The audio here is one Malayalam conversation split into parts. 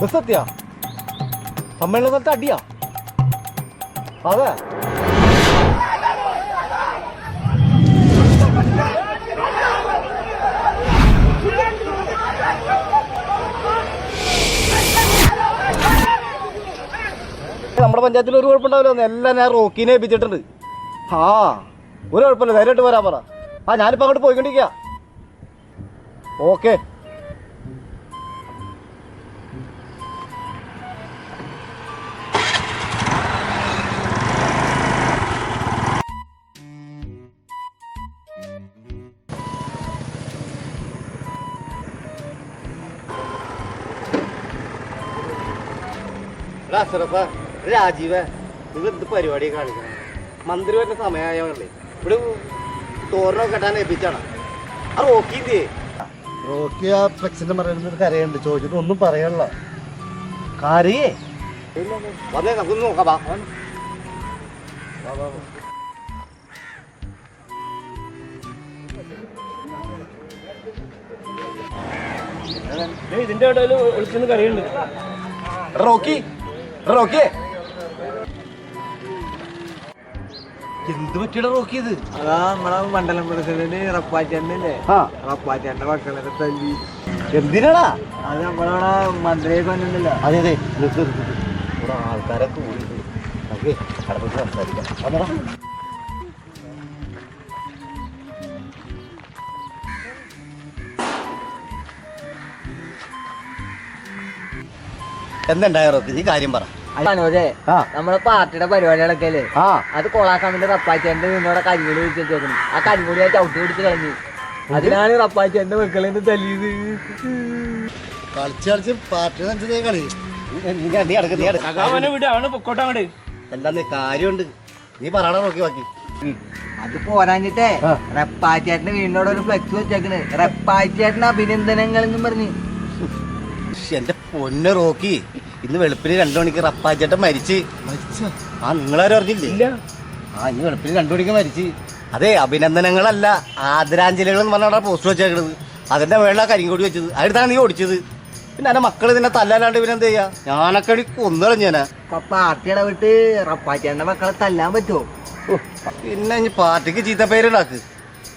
ബസ് എത്തിയാ? സമ്മേളന സ്ഥലത്ത് അടിയാ? അതെ നമ്മുടെ പഞ്ചായത്തിൽ ഒരു കുഴപ്പമുണ്ടാവില്ല. എല്ലാം ഞാൻ റോക്കിനെ ഏൽപ്പിച്ചിട്ടുണ്ട്. ആ ഒരു കുഴപ്പമില്ല. ധൈര്യമായിട്ട് വരാൻ പറ. ആ ഞാനിപ്പോൾ അങ്ങോട്ട് പോയിക്കൊണ്ടിരിക്കുക ഓക്കെ. രാജീവ നിങ്ങൾ എന്ത് പരിപാടി കാണിക്കണം? മന്ത്രി വരുന്ന സമയമായല്ലേ ഇവിടെ തോരണം കെട്ടാൻ ഏൽപ്പിച്ചാണ്? ആ റോക്കിന്റെ റോക്കി ആ ഫ്ലെക്സിന്റെ മറയുന്ന കരയുണ്ട്. ചോദിച്ചിട്ട് ഒന്നും പറയണല്ലോ കാര്യേ വന്നേ നമുക്കൊന്ന് നോക്കാം വാ. ഇതിന്റെ ഇടയിൽ ഒളിച്ചെന്ന് കരയുണ്ട് റോക്കി റോക്കിയേ എന്ത് പറ്റിയടാ റോക്കിയത് അതാ നമ്മളെ മണ്ഡലം പ്രസിഡന്റ് റപ്പാച്ചേട്ടനില്ലേ? ആ. റപ്പാച്ചേട്ടന്റെ മക്കളെ തല്ലി. എന്തിനാടാ? അത് നമ്മളവിടെ മന്ത്രിയെ കൊണ്ടുണ്ടല്ലോ അതെ അതെ. ഇവിടെ ആൾക്കാരൊക്കെ കൂടി നമുക്ക് കടന്നിട്ട് സംസാരിക്കാം. വന്നെടാ. എന്തുണ്ടായ റോക്കി? നീ കാര്യം പറ. മനോജേ നമ്മളെ പാർട്ടിയുടെ പരിപാടികളൊക്കെ അല്ലേ അത് കൊളാക്കാൻ വേണ്ടി റപ്പാച്ചേട്ടന്റെ നിന്നോടെ കരിമുടി വിളിച്ചേക്കുന്നു ആ കരിമുടി ആ ചവിട്ടി പിടിച്ച് കളഞ്ഞു. അതിനാണ് റപ്പാച്ചേന്റെ മക്കളെ തല്ലിയത്. കളിച്ച് കളിച്ച് പാർട്ടി നഞ്ചതേ കളി. നീ നീ അടക്ക് നീ അടക്ക് അവനെ വിട് അവന് പൊക്കോട്ടെ അങ്ങോട്ട് നീ കാര്യമുണ്ട്? നീ പറയണ നോക്കി ബാക്കി. അത് പോരാഞ്ഞിട്ടേ ആ. റപ്പാച്ചേട്ടന്റെ വീടിനോട് ഒരു ഫ്ലെക്സ് വെച്ചേക്കണ്. റപ്പാച്ചേട്ടന് അഭിനന്ദനങ്ങൾ എന്നും പറഞ്ഞു. ശ്ശ്, എന്റെ പൊന്നെ റോക്കി. ഇന്ന് വെളുപ്പിന് രണ്ടു മണിക്ക് റപ്പാച്ചേട്ടൻ മരിച്ച്. ആ നിങ്ങളാരും അറിഞ്ഞില്ലേ? ആ ഇന്ന് വെളുപ്പിന് രണ്ടു മണിക്ക് മരിച്ച്. അതെ അഭിനന്ദനങ്ങളല്ല ആദരാഞ്ജലികൾ എന്ന് പറഞ്ഞാൽ പോസ്റ്റ് വെച്ചേക്കണത്. അതിന്റെ മേളിലാ കരിങ്കൊടി വെച്ചത്. അടുത്താണ് നീ ഓടിച്ചത്. പിന്നെ എന്റെ മക്കൾ ഇതിനെ തല്ലാണ്ട് പിന്നെ എന്ത് ചെയ്യാ? ഞാനൊക്കെ കൊന്നുകളഞ്ഞേനാ അപ്പൊ പാർട്ടിയുടെ വിട്ട് റപ്പാച്ചേട്ടന്റെ മക്കളെ തല്ലാൻ പറ്റുമോ പിന്നെ ഇനി പാർട്ടിക്ക് ചീത്ത പേരുണ്ടാക്ക്.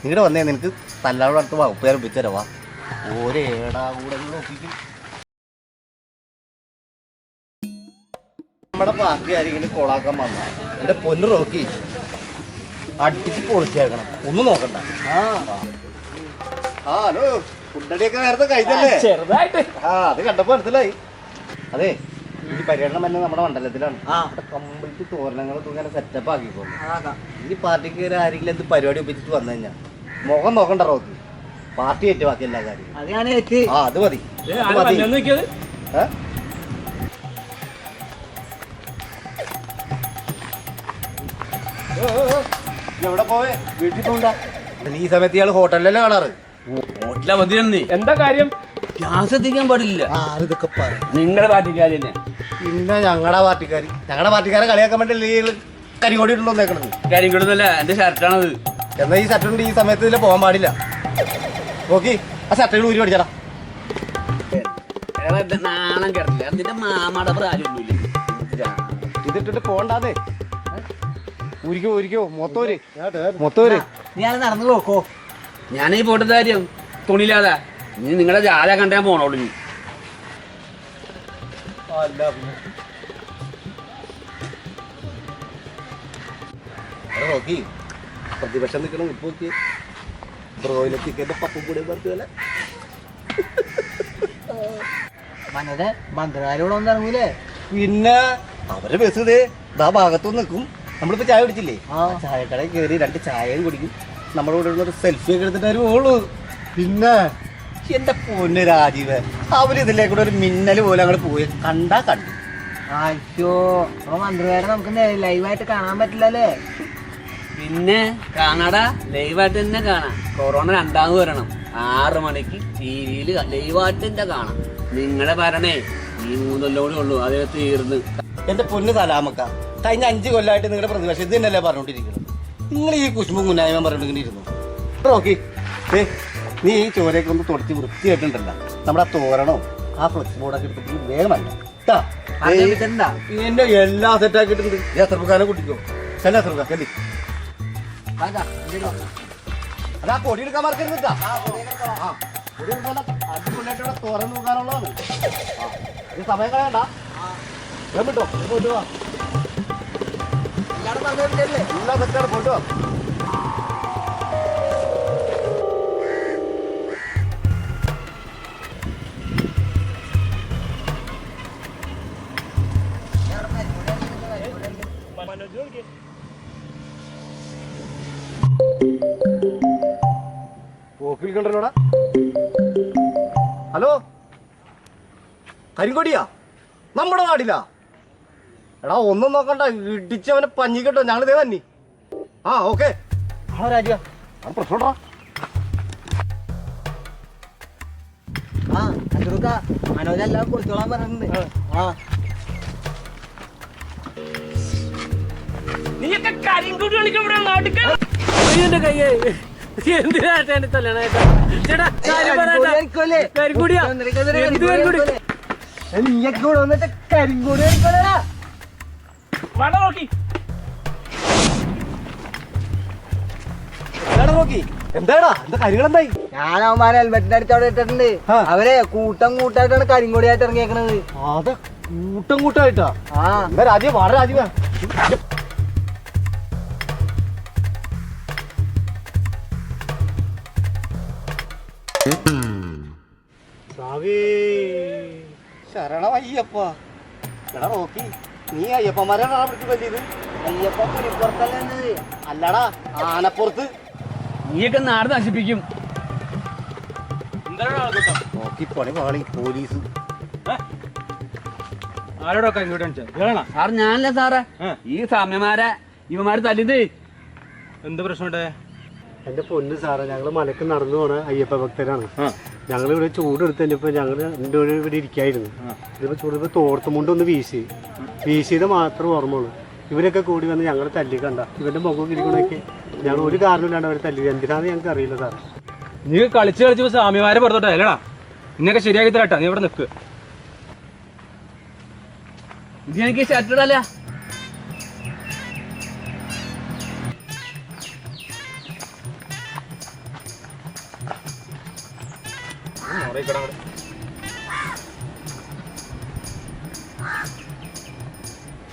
നിങ്ങടെ വന്നേ നിനക്ക് തല്ലാവിടെ അടുത്ത് വകുപ്പേരം തരവാ ഒരേടാ കൂടെ നോക്കിട്ട് നമ്മുടെ പാർട്ടി ആരെങ്കിലും കൊളാക്കാൻ വന്ന എന്റെ പൊന്ന് റോക്കി. അടിച്ച് പൊളിച്ചേക്കണം. ഒന്നും നോക്കണ്ട. ആ. ഹലോ. ഫുഡടിയൊക്കെ നേരത്തെ കഴിഞ്ഞല്ലേ ചെറുതായിട്ട്. ആ അത് കണ്ടപ്പോ മനസ്സിലായി. അതെ ഈ പര്യടനം തന്നെ നമ്മുടെ മണ്ഡലത്തിലാണ്. കംപ്ലീറ്റ് തോരണങ്ങൾ ഇങ്ങനെ സെറ്റപ്പ് ആക്കിക്കോളൂ. ഈ പാർട്ടിക്ക് ആരെങ്കിലും എന്ത് പരിപാടി ഒപ്പിച്ചിട്ട് വന്നു കഴിഞ്ഞാൽ മുഖം നോക്കണ്ട റോക്കി. പാർട്ടി ഏറ്റു ബാക്കി എല്ലാ കാര്യവും അത് മതി. എവിടെ പോവേ വീട്ടിൽ പോകണ്ട ഈ സമയത്ത് ഇയാൾ ഹോട്ടലിലല്ലേ കാണാറ്? ഹോട്ടലാ മതിയെന്നേ എന്താ കാര്യം? ഗ്യാസ് എത്തിക്കാൻ പാടില്ല. ആരിതൊക്കെ പറയും നിങ്ങളുടെ പാർട്ടിക്കാരി തന്നെ. പിന്നെ ഞങ്ങളുടെ പാർട്ടിക്കാർ ഞങ്ങളുടെ പാർട്ടിക്കാരെ കളിയാക്കാൻ വേണ്ടി ഈ കരികോടി ഇട്ടുണ്ടോ വന്നേക്കണത്? കാര്യം കിട്ടുന്നില്ല എന്റെ ഷർട്ടാണത്. എന്നാ ഈ ഷർട്ട് ഈ സമയത്ത് ഇതിൽ പോകാൻ പാടില്ല. നോക്കി ആ ഷർട്ടുകൾ ഊരി പഠിച്ചടാ. നാണം കിടന്നില്ല അതിന്റെ മാമാടെ പ്രായമൊന്നുമില്ല ഇതിട്ടിട്ട് പോണ്ടാന്നേ. ഊരിക്കോ ഊരിക്കോ മൊത്തോര്. മൊത്തോര്. ഞാൻ നടന്നു പോക്കോ ഞാൻ ഈ പോട്ടത്തെ കാര്യം തുണിയില്ലാതെ. ഇനി നിങ്ങളുടെ ജാല കണ്ടാൻ പോണോളൂ ഇനി. നോക്കി. പ്രതിപക്ഷം നിൽക്കണം ഇപ്പൊ നോക്കി. ബ്രോയിലെ ചിക്കന്റെ പപ്പും കൂടെ പറഞ്ഞ മനോജെ മന്ത്രിമാരോട് ഒന്നും ഇറങ്ങൂലേ പിന്നെ അവരെ ബസ് ഇതേ ആ ഭാഗത്തു നിൽക്കും. നമ്മളിപ്പോ ചായ കുടിച്ചില്ലേ? ആ. ചായ ചായക്കടയിൽ കയറി രണ്ട് ചായയും കുടിക്കും. നമ്മുടെ കൂടെ ഒരു സെൽഫി ഒക്കെ എടുത്തിട്ട് പോളൂ പിന്നെ? എന്റെ പൊന്ന് രാജീവ് അവർ ഇതിലേ കൂടെ ഒരു മിന്നൽ പോലെ അങ്ങോട്ട് പോയി. കണ്ടാ കണ്ടു. അയ്യോ അപ്പൊ മന്ത്രിമാരെ നമുക്ക് ലൈവായിട്ട് കാണാൻ പറ്റില്ലല്ലേ പിന്നെ കാണാടാ ലൈവായിട്ട് തന്നെ കാണാം. കൊറോണ രണ്ടാമത് വരണം. ആറ് മണിക്ക് ടി വിയിൽ ലൈവായിട്ട് തന്നെ കാണാം. നിങ്ങളെ ഭരണേ ഈ മൂന്നല്ലോടെ ഉള്ളൂ. അതേ തീർന്ന്. എന്റെ പൊന്ന് സലാമക്ക കഴിഞ്ഞ അഞ്ച് കൊല്ലമായിട്ട് നിങ്ങളുടെ പ്രതിപക്ഷം ഇത് തന്നെയല്ലേ പറഞ്ഞുകൊണ്ടിരിക്കുന്നത്? നിങ്ങൾ ഈ കുശുമ്പും കുന്നായ്മ പറഞ്ഞിരുന്നു ഓക്കെ നീ ഈ ചോരയൊക്കെ ഒന്ന് തുടച്ച് വൃത്തിയായിട്ടുണ്ടല്ലോ. നമ്മുടെ ആ തോരണോ ആ ഫ്ലെക്സ് ബോർഡൊക്കെ എടുത്തിട്ട് വേഗമല്ല. അത് ഏയ്? എന്റെ എല്ലാം സെറ്റ് ആക്കിയിട്ടുണ്ട്. ഈ കുട്ടിക്കോ. ചെല്ല എത്ര ചെല്ലി. അതാ, പൊടി വാ. എടുക്കാൻ മറക്കരുത്. അടിപൊളിയായിട്ട് തുറന്നു നോക്കാനുള്ളതാണ് സമയം കളയണ്ട. വേഗം പോയിട്ട് വേഗം ഹലോ? കരിങ്കൊടിയാ? നമ്മുടെ നാടിലാ? എടാ ഒന്നും നോക്കണ്ട. ഇടിച്ചവനെ പഞ്ഞി കേട്ടോ. ഞങ്ങളിതേ തന്നെ ആ ഓക്കെ. ആ രാജ ആ, അഞ്ചുറുക്ക, മനോജ് എല്ലാം കൊടുത്തോളാൻ പറഞ്ഞിട്ടുണ്ട്. ആ. നീയൊക്കെ കരിങ്കുടി കളിക്കാൻ ഇവിടെ നാട്ടിൽ എന്റെ കയ്യേ. എന്തിനാ ചേട്ടൻ തല്ലണേട്ടാ? ചേട്ടാ കാര്യം പറയട്ടാ. കരിങ്കൊടി കരിങ്കുടിയാ. എന്ത് കരിങ്കുടി? നീയൊക്കെ ഇവിടെ വന്നിട്ട് കരിങ്കൂടി കളിക്കോളാ വട നോക്കി. നോക്കി. എന്താടാ? എന്താ ഞാൻ അവന്മാരെ ഹെൽമെറ്റിന്റെ അടുത്ത് അവിടെ ഇട്ടിട്ടുണ്ട്. ആ. അവരെ കൂട്ടം കൂട്ടായിട്ടാണ് കരിങ്കൊടിയായിട്ട് ഇറങ്ങിയേക്കണത്. അത് കൂട്ടം കൂട്ടായിട്ടാ? ആ. എന്താ രാജീവ് വാട രാജീവ് ശരണമയ്യപ്പാ എടാ നോക്കി. നീ അയ്യപ്പന്മാരാണ് പിടിച്ച് പറ്റിയത്? അയ്യപ്പ പുലിപ്പുറത്തല്ലേ? അല്ലടാ ആനപ്പുറത്ത്. നീയൊക്കെ നാട് നശിപ്പിക്കും. നോക്കി പണി പാളി പോലീസ്. സാർ ഞാനല്ലേ സാറേ. ഈ സാമ്യമാരെ ഇവന്മാര് തല്ലിത് എന്ത് പ്രശ്നമുണ്ടേ? എന്റെ പൊന്ന് സാറേ ഞങ്ങൾ മലക്ക് നടന്നു പോണ അയ്യപ്പ ഭക്തരാണ്. ഞങ്ങൾ ഇവിടെ ചൂടെടുത്ത് കഴിഞ്ഞപ്പോ ഞങ്ങൾ എന്റെ ഒരു ഇവിടെ ഇരിക്കായിരുന്നു. ഇതിപ്പോ ചൂടിപ്പോ തോർത്തുമുണ്ട് ഒന്ന് വീശി. വീശിയത് മാത്രം ഓർമ്മയുള്ളൂ. ഇവരൊക്കെ കൂടി വന്ന് ഞങ്ങളെ തല്ലി കണ്ട. ഇവന്റെ മുഖം ഇരിക്കണൊക്കെ ഞങ്ങൾ ഒരു കാരണമില്ലാണ്ട് അവരെ തല്ലി. എന്തിനാന്ന് ഞങ്ങൾക്ക് അറിയില്ല സാറേ. നീ കളിച്ച് കളിച്ച് സ്വാമിമാരെ പുറത്തോട്ടെ അല്ലടാ നിന്നൊക്കെ ശരിയാക്കി തരട്ടാ. നീ ഇവിടെ നിൽക്കുക ഇത് എനിക്ക് ഷർട്ടിടല്ല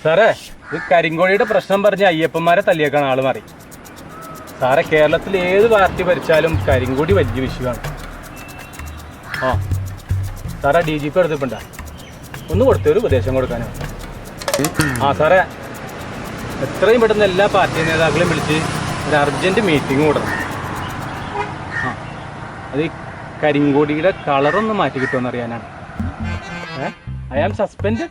സാറേ ഈ കരിങ്കോഴിയുടെ പ്രശ്നം പറഞ്ഞ് അയ്യപ്പന്മാരെ തല്ലിയേക്കാണ് ആൾ മാറി. സാറേ കേരളത്തിൽ ഏത് പാർട്ടി ഭരിച്ചാലും കരിങ്കോടി വലിയ വിഷയമാണ്. ആ സാറേ ഡി ജി പി എടുത്തിട്ടുണ്ടാ? ഒന്ന് കൊടുത്തൊരു ഉപദേശം കൊടുക്കാനോ. ആ സാറേ എത്രയും പെട്ടെന്ന് എല്ലാ പാർട്ടി നേതാക്കളെയും വിളിച്ച് ഒരു അർജന്റ് മീറ്റിംഗ് കൂടണം ആ അത് കരിങ്കോടിയുടെ കളറൊന്ന് മാറ്റി കിട്ടുമെന്ന് അറിയാനാണ്. I am suspend